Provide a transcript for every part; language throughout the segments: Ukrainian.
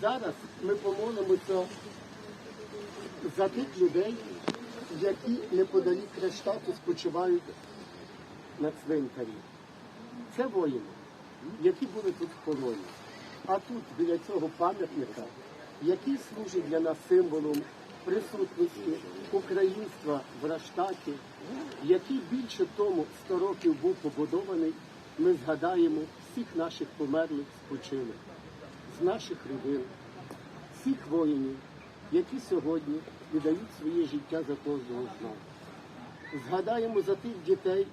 зараз ми помолимося за тих людей, які неподалік Крештату спочивають на цвинтарі. Це воїни, які були тут в полоні. А тут, біля цього пам'ятника, який служить для нас символом присутності українства в Раштаті, який більше тому 100 років був побудований, ми згадаємо всіх наших померлих спочилих, з наших родин, всіх воїнів, які сьогодні віддають своє життя за кожного з нас. Згадаємо за тих дітей,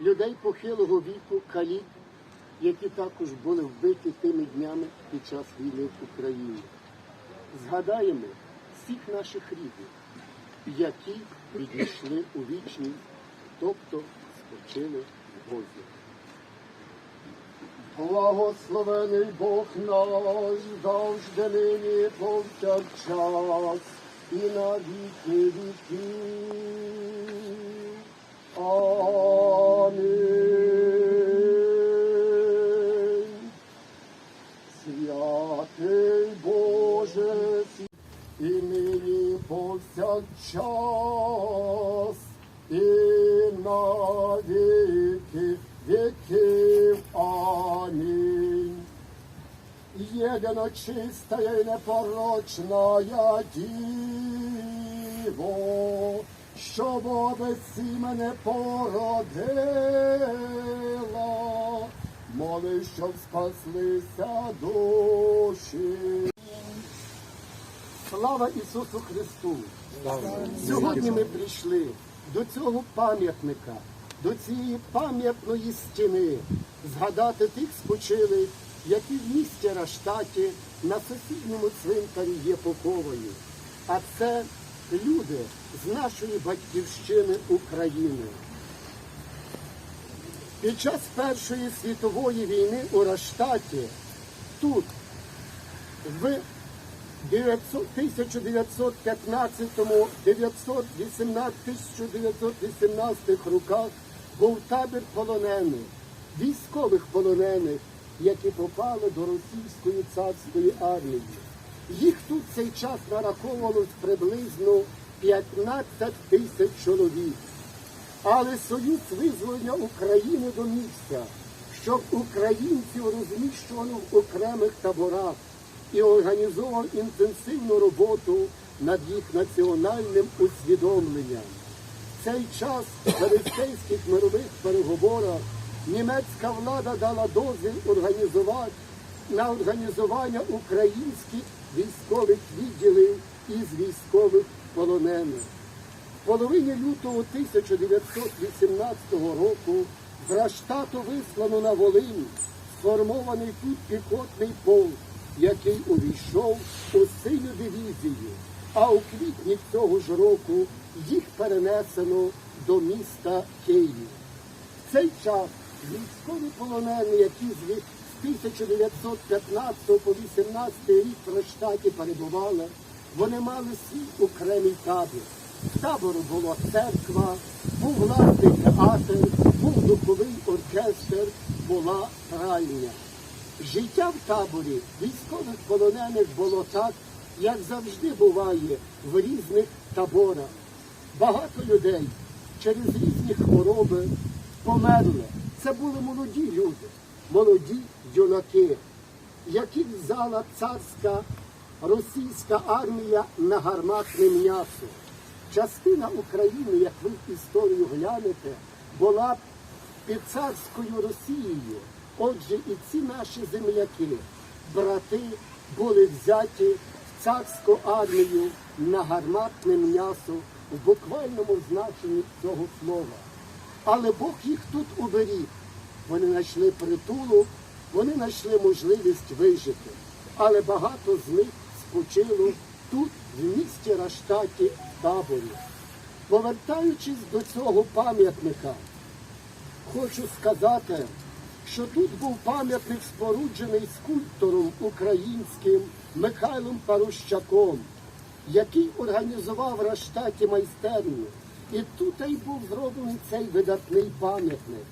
людей похилого віку, калік, які також були вбиті тими днями під час війни в Україні. Згадаємо всіх наших рідних, які відійшли у вічність, тобто спочили в Бозі. Благословений Бог наш, завжди нині повсякчас і на віки віків. Амінь. Святий Боже, і нині повсякчас, Єдино чистая і непорочная Діво, що воби мене породила, моли, щоб спаслися душі. Слава Ісусу Христу! Сьогодні ми прийшли до цього пам'ятника, до цієї пам'ятної стіни, згадати тих спочилих, які в місті Раштаті на сусідньому цвинтарі є поховані. А це люди з нашої батьківщини України. Під час Першої світової війни у Раштаті тут в 1915-1918 роках був табір полонених, військових полонених, які попали до російської царської армії. Їх тут цей час нараховувалось приблизно 15 тисяч чоловік. Але Союз визволення України домігся, щоб українців розміщували в окремих таборах і організовував інтенсивну роботу над їх національним усвідомленням. Цей час в мирових переговорах німецька влада дала дозвіл організувати на організування українських військових відділів із військових полонених. В половині лютого 1918 року з Раштату вислано на Волинь сформований тут піхотний полк, який увійшов у синю дивізію. А у квітні цього ж року їх перенесено до міста Київ. В цей час військові полонені, які з 1915 по 18 рік в Раштаті перебували, вони мали свій окремий табір. Табору була церква, був власний театр, був духовий оркестр, була пральня. Життя в таборі військових полонених було так, як завжди буває в різних таборах. Багато людей через різні хвороби померли. Це були молоді люди, молоді юнаки, яких взяла царська російська армія на гарматне м'ясо. Частина України, як ви в історію глянете, була під царською Росією. Отже, і ці наші земляки, брати, були взяті в царську армію на гарматне м'ясо в буквальному значенні цього слова. Але Бог їх тут уберіг. Вони знайшли притулок, вони знайшли можливість вижити. Але багато з них спочило тут, в місті Раштаті, в. Повертаючись до цього пам'ятника, хочу сказати, що тут був пам'ятник споруджений скульптором українським Михайлом Парущаком, який організував в Раштаті майстерню. І тут і був зроблений цей видатний пам'ятник.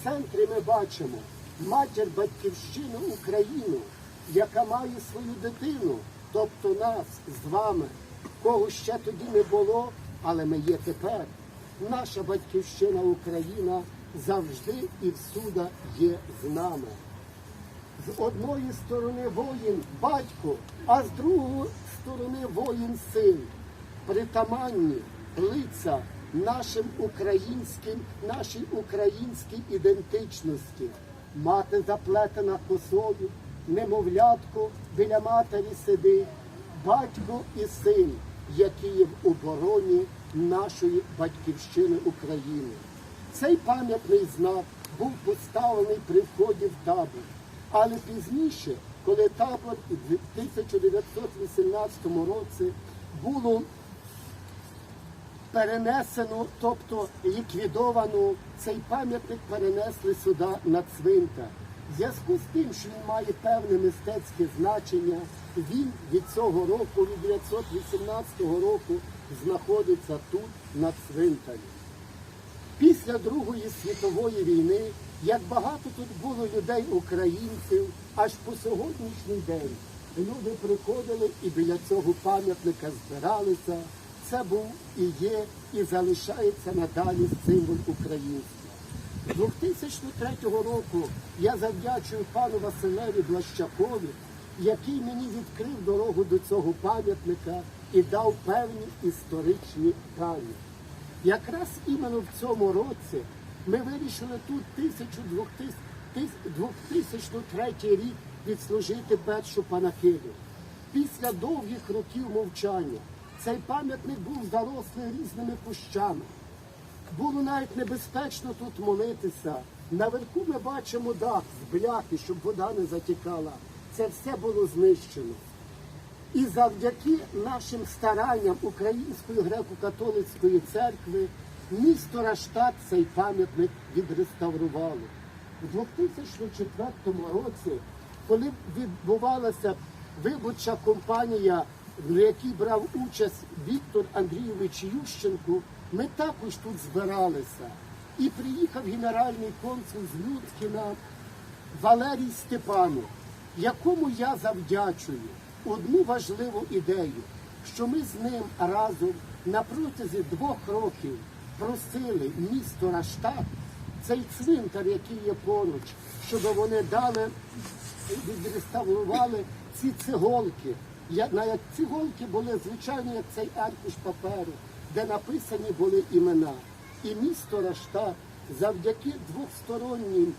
В центрі ми бачимо матір батьківщину Україну, яка має свою дитину, тобто нас з вами, кого ще тоді не було, але ми є тепер. Наша батьківщина Україна завжди і всюди є з нами. З одної сторони воїн батько, а з другої сторони воїн син. Притаманні лиця нашим українським, нашій українській ідентичності. Мати заплетена косою, немовлятко біля матері сидить, батько і син, які є в обороні нашої батьківщини України. Цей пам'ятний знак був поставлений при вході в табор. Але пізніше, коли табор у 1918 році було перенесено, тобто ліквідовано, цей пам'ятник перенесли сюди на цвинтар. В зв'язку з тим, що він має певне мистецьке значення, він від цього року, від 1918 року, знаходиться тут, на цвинтарі. Після Другої світової війни, як багато тут було людей українців, аж по сьогоднішній день люди приходили і біля цього пам'ятника збиралися. Це був і є, і залишається надалі символ українства. 2003 року я завдячую пану Василеві Блащакові, який мені відкрив дорогу до цього пам'ятника і дав певні історичні дані. Якраз іменно в цьому році ми вирішили тут 2003 рік відслужити першу панахиду. Після довгих років мовчання цей пам'ятник був зарослий різними кущами. Було навіть небезпечно тут молитися. Наверху ми бачимо дах з бляхи, щоб вода не затікала. Це все було знищено. І завдяки нашим старанням Української греко-католицької церкви місто Раштат цей пам'ятник відреставрувало. У 2004 році, коли відбувалася виборча кампанія, в якій брав участь Віктор Андрійович Ющенко, ми також тут збиралися. І приїхав генеральний консул з Людкіна Валерій Степанов, якому я завдячую одну важливу ідею, що ми з ним разом на протязі двох років просили місто Раштат, цей цвинтар, який є поруч, щоб вони дали відреставрували ці циголки. Я- На як циголки були звичайно як цей аркуш паперу, де написані були імена. І місто Раштат завдяки двостороннім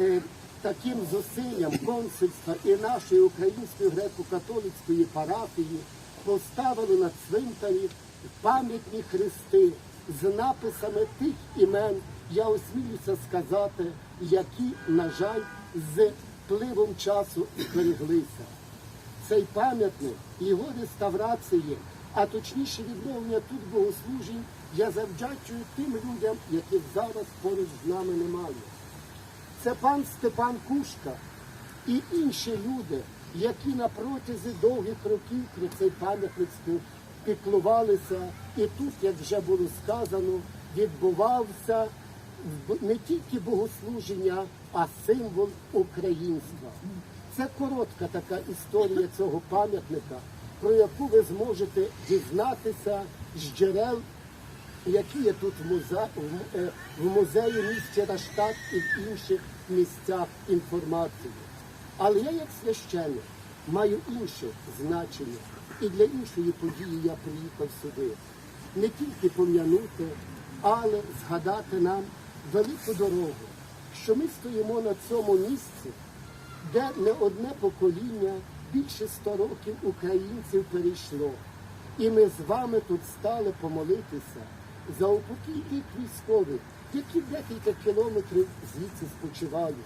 е, таким зусиллям консульства і нашої української греко-католицької парафії поставили на цвинтарі пам'ятні хрести з написами тих імен, я осмілюся сказати, які, на жаль, з пливом часу збереглися. Цей пам'ятник, його реставрації, а точніше відновлення тут богослужень, я завдячую тим людям, яких зараз поруч з нами немає. Це пан Степан Кушка і інші люди, які на протязі довгих років про цей пам'ятник піклувалися. І тут, як вже було сказано, відбувався не тільки богослуження, а символ українства. Це коротка така історія цього пам'ятника, про яку ви зможете дізнатися з джерел які є тут в, музе... в музеї місті Раштат і в інших місцях інформації. Але я як священник маю інше значення. І для іншої події я приїхав сюди. Не тільки пом'янути, але згадати нам велику дорогу, що ми стоїмо на цьому місці, де не одне покоління, більше ста років українців перейшло. І ми з вами тут стали помолитися за упокій тих військових, які декілька кілометрів звідси спочивають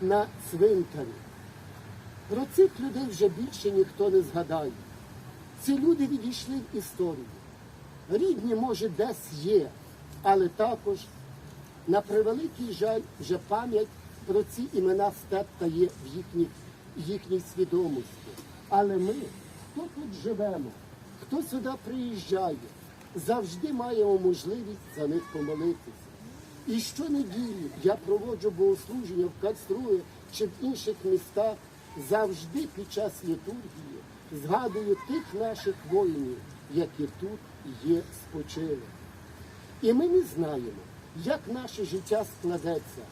на цвинтарі. Про цих людей вже більше ніхто не згадає. Ці люди відійшли в історію. Рідні, може, десь є, але також, на превеликий жаль, вже пам'ять про ці імена степта є в їхніх, їхній свідомості. Але ми, хто тут живемо, хто сюди приїжджає, завжди маємо можливість за них помолитися. І щонеділі я проводжу богослуження в Кальструї чи в інших містах завжди під час літургії згадують тих наших воїнів, які тут є спочили. І ми не знаємо, як наше життя складеться,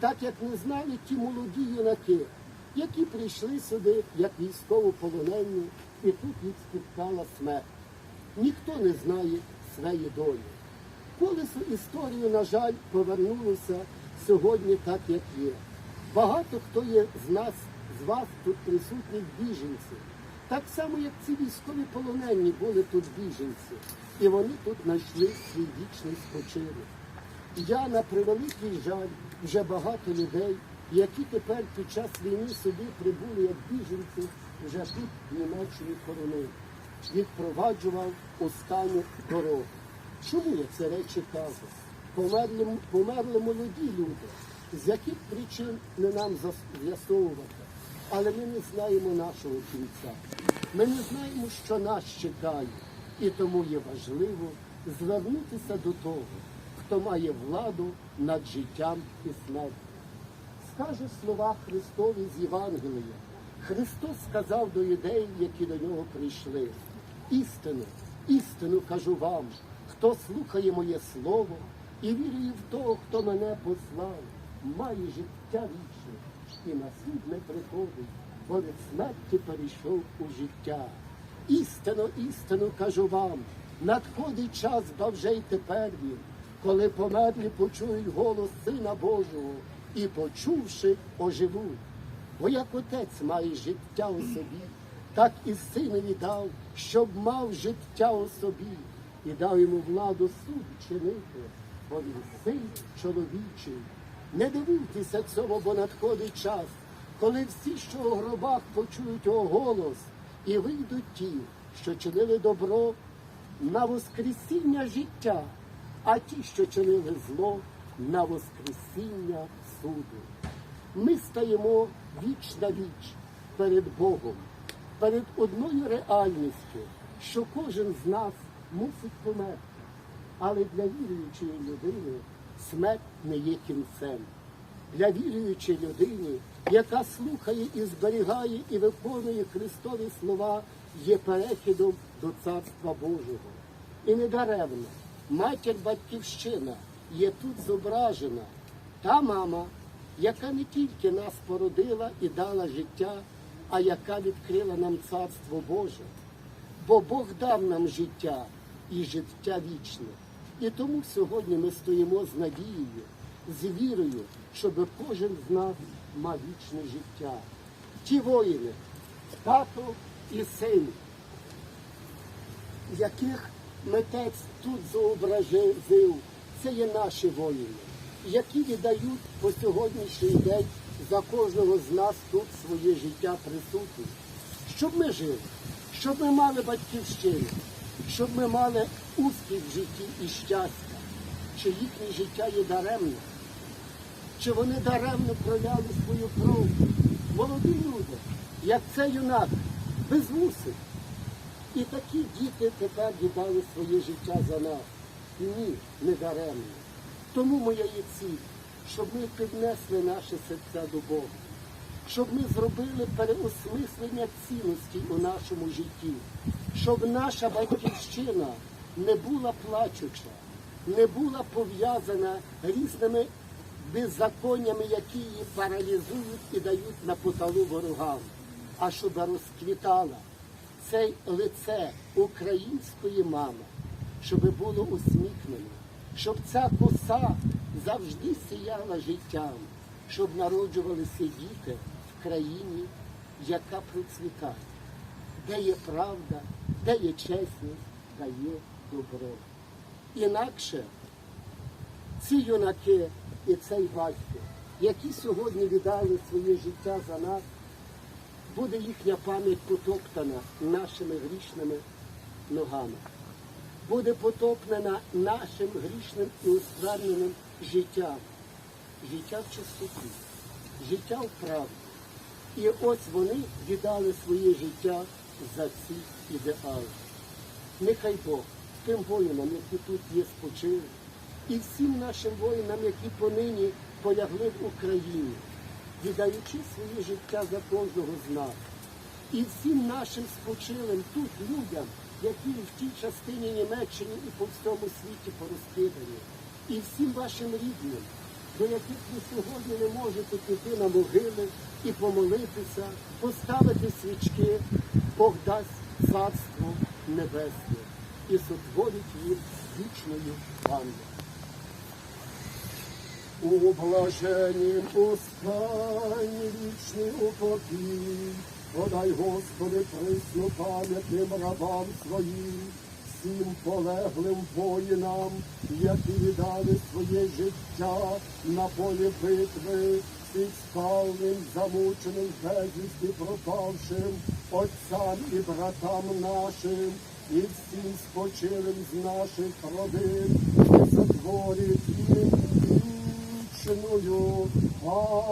так як не знали ті молоді юнаки, які прийшли сюди як військовополонені, і тут їх спіткала смерть. Ніхто не знає своєї долі. Колесо історії, на жаль, повернулося сьогодні так, як є. Багато хто є з нас, з вас тут присутніх біженців. Так само, як ці військові полонені були тут біженці. І вони тут знайшли свій вічний спочинок. Я на превеликий жаль, вже багато людей, які тепер під час війни сюди прибули як біженці, вже тут в Німеччині хоронили. Їх проваджував останню дорогу. Чому я це речі кажу? Померли, померли молоді люди, з яких причин не нам з'ясовувати. Але ми не знаємо нашого кінця. Ми не знаємо, що нас чекає. І тому є важливо звернутися до того, хто має владу над життям і смертю. Скаже слова Христові з Євангелія. Христос сказав до юдеїв, які до нього прийшли. Істину, істину кажу вам, хто слухає моє слово і вірує в того, хто мене послав, має життя вічне і на суд не приходить, бо від смерті перейшов у життя. Істину, істину кажу вам, надходить час, ба вже й тепер він, коли померлі почують голос Сина Божого і, почувши, оживуть. Бо як отець має життя у собі, так і синові дав, щоб мав життя у собі, і дав йому владу суд чинити, бо він син чоловічий. Не дивуйтеся цьому, бо надходить час, коли всі, що у гробах почують його голос, і вийдуть ті, що чинили добро на воскресіння життя, а ті, що чинили зло, на воскресіння суду. Ми стаємо віч на віч перед Богом, перед одною реальністю, що кожен з нас мусить померти. Але для віруючої людини смерть не є кінцем. Для віруючої людини, яка слухає і зберігає і виконує Христові слова, є перехідом до Царства Божого. І недаремно матір батьківщина є тут зображена. Та мама, яка не тільки нас породила і дала життя, а яка відкрила нам Царство Боже. Бо Бог дав нам життя і життя вічне. І тому сьогодні ми стоїмо з надією, з вірою, щоб кожен з нас мав вічне життя. Ті воїни, тато і син, яких митець тут зобразив, це є наші воїни, які віддають по сьогоднішній день за кожного з нас тут своє життя присутність, щоб ми жили, щоб ми мали батьківщину, щоб ми мали успіх в житті і щастя, чи їхнє життя є даремне, чи вони даремно проляли свою кров. Молоді люди, як цей юнак, без вусик. І такі діти тепер віддали своє життя за нас. Ні, не даремно. Тому моя є ціль, щоб ми піднесли наші серця до Бога, щоб ми зробили переосмислення цінностей у нашому житті, щоб наша батьківщина не була плачуча, не була пов'язана різними беззаконнями, які її паралізують і дають на поталу ворогам, а щоб розквітала це лице української мами, щоб було усміхнено, щоб ця коса завжди сіяла життям, щоб народжувалися діти в країні, яка процвітає, де є правда, де є чесність, де є добро. Інакше ці юнаки і цей батько, які сьогодні віддали своє життя за нас, буде їхня пам'ять потоптана нашими грішними ногами. Буде потоптана нашим грішним і оскверненим життям. Життя в чистоті, життя в правді. І ось вони віддали своє життя за ці ідеали. Нехай Бог тим воїнам, які тут є спочили, і всім нашим воїнам, які понині полягли в Україні, віддаючи своє життя за кожного з нас. І всім нашим спочилим тут людям, які в тій частині Німеччини і по всьому світі порозкидані, і всім вашим рідним, до яких ви сьогодні не можете піти на могили і помолитися, поставити свічки, Бог дасть царство небесне і сотворить їх вічною пам'ять. У блаженім останній вічний упокій, подай, Господи, присну пам'ятним рабам своїм, всім полеглим воїнам, які віддали своє життя на полі битви, всім спалним, замученим, безвісті пропавшим, отцям і братам нашим, і всім спочилим з наших родин, і затворить їм вічною пам'ять.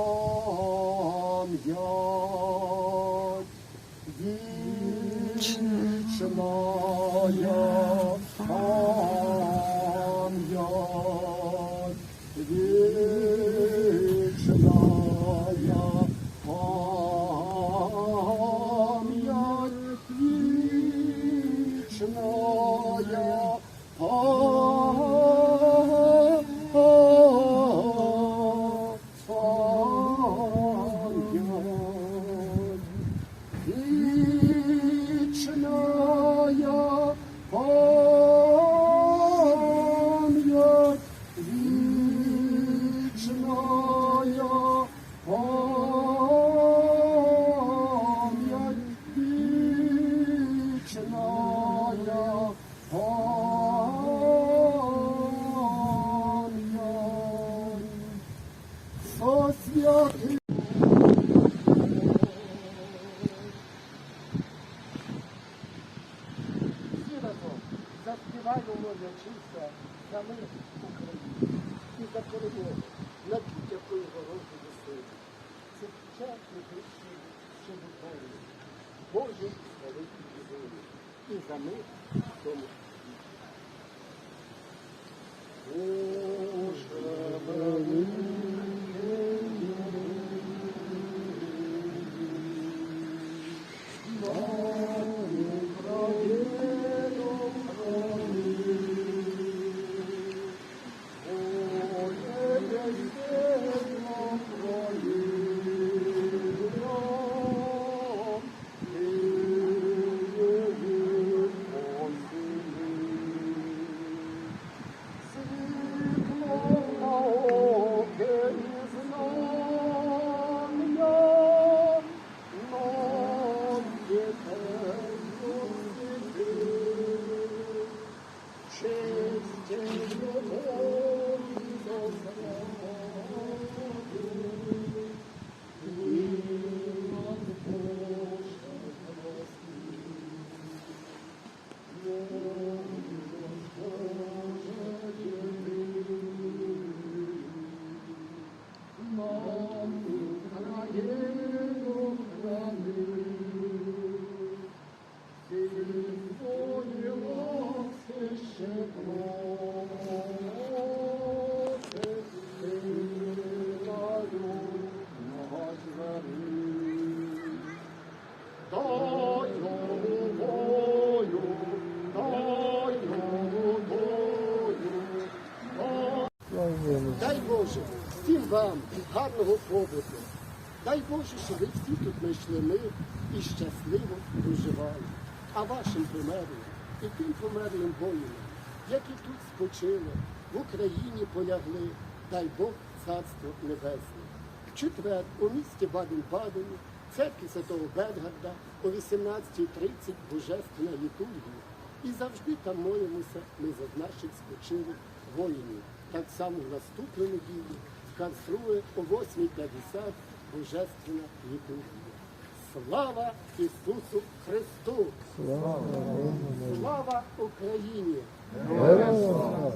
Hoje, a gente de pensamento, somos гарного побуту. Дай Боже, щоб ви всі тут знайшли мир і щасливо проживали. А вашим померлим і тим померлим воїнам, які тут спочили, в Україні полягли, дай Бог царство небесне. В четвер у місті Баден-Бадені, церкві Святого Бетгарда о 18.30 божественна літургія. І завжди там молимося ми за наших спочилих воїнів. Так само в наступну неділю у о 8.50 божественна літургія. Слава Ісусу Христу! Слава Україні! Слава!